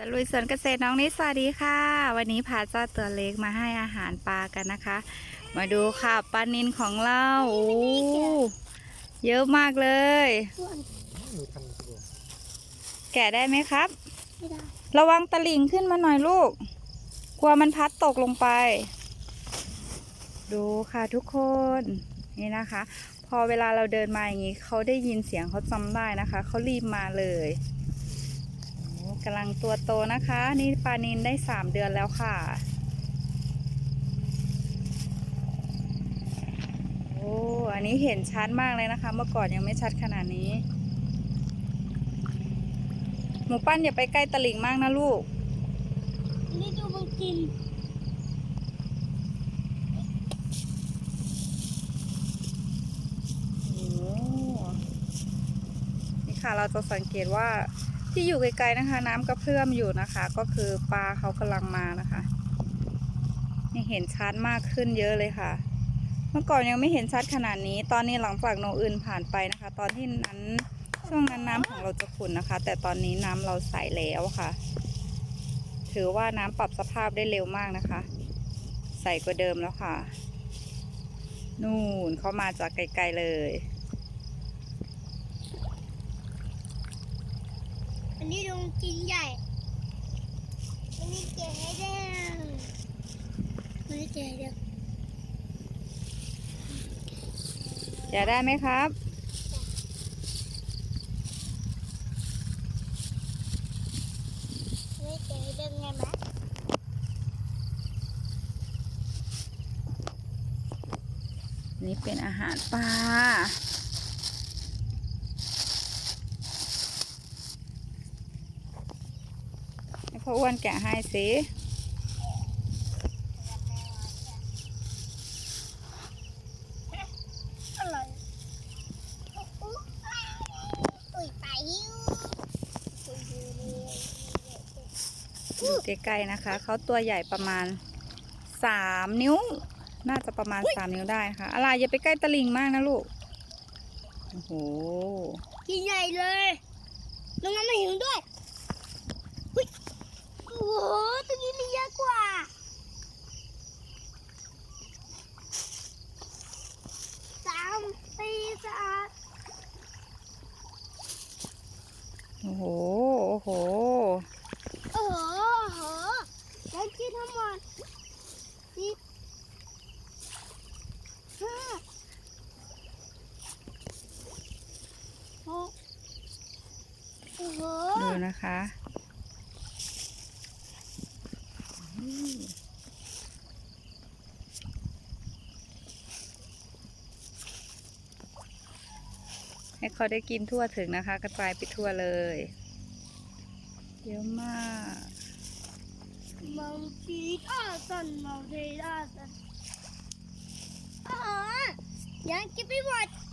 ตะลุยสวนเกษตรน้องนิดสวัสดีค่ะ วันนี้พาเจ้าตัวเล็กมาให้อาหารปลากันนะคะ มาดูค่ะปลานินของเราโอ้เยอะมากเลย แกะได้ไหมครับ ระวังตะลิ่งขึ้นมาหน่อยลูก กลัวมันพัดตกลงไป ดูค่ะทุกคนนี่นะคะ พอเวลาเราเดินมาอย่างนี้เขาได้ยินเสียงเขาจำได้นะคะ เขารีบมาเลยำลังตัวโตนะคะ นี่ปลานินได้สามเดือนแล้วค่ะ โอ้ อันนี้เห็นชัดมากเลยนะคะ เมื่อก่อนยังไม่ชัดขนาดนี้ หมูปั้นอย่าไปใกล้ตะหลิ่งมากนะลูกนี่ดูมันกินโอ้นี่ค่ะเราจะสังเกตว่า ที่อยู่ไกลๆนะคะ น้ำกระเพื่อมอยู่นะคะ ก็คือปลาเขากำลังมานะคะนี่เห็นชัดมากขึ้นเยอะเลยค่ะ เมื่อก่อนยังไม่เห็นชัดขนาดนี้ ตอนนี้หลังจากโนอื่นผ่านไปนะคะ ตอนที่นั้นช่วงนั้นน้ำของเราจะขุ่นนะคะ แต่ตอนนี้น้ำเราใสแล้วค่ะ ถือว่าน้ำปรับสภาพได้เร็วมากนะคะ ใสกว่าเดิมแล้วค่ะ นู่นเขามาจากไกลๆเลย อันนี้ดูมันกินใหญ่อันนี้เก๋ให้เด้งมันนี้เก๋ให้เด้งอย่าได้ไหมครับอันนี้เก๋ให้เด้งไงไหมนี่เป็นอาหารปลา ให้ พ่ออ้วนแกะให้สิอร่อยอุ้ยไปหิวอุ้ยหิวเลยดูใกล้ๆนะคะ เขาตัวใหญ่ประมาณสามนิ้ว น่าจะประมาณสามนิ้วได้ค่ะ อะไรอย่าไปใกล้ตะลิงมากนะลูก โอ้โหกินใหญ่เลยลงน้ำมาหิวด้วยอุ้ยโอ้โหตัวนี้มีเยอะกว่า สามสี่สาม โอ้โห โอ้โห โอ้โหโอ้โหแล้วกินทั้งหมดสิบห้าหกโอ้โห ดูนะคะ ให้เขาได้กินทั่วถึงนะคะ กระจายไปทั่วเลยเยอะมากมังคีอาสันมังคีอาสันอ๋อยังกินไปหมดห้าสิบ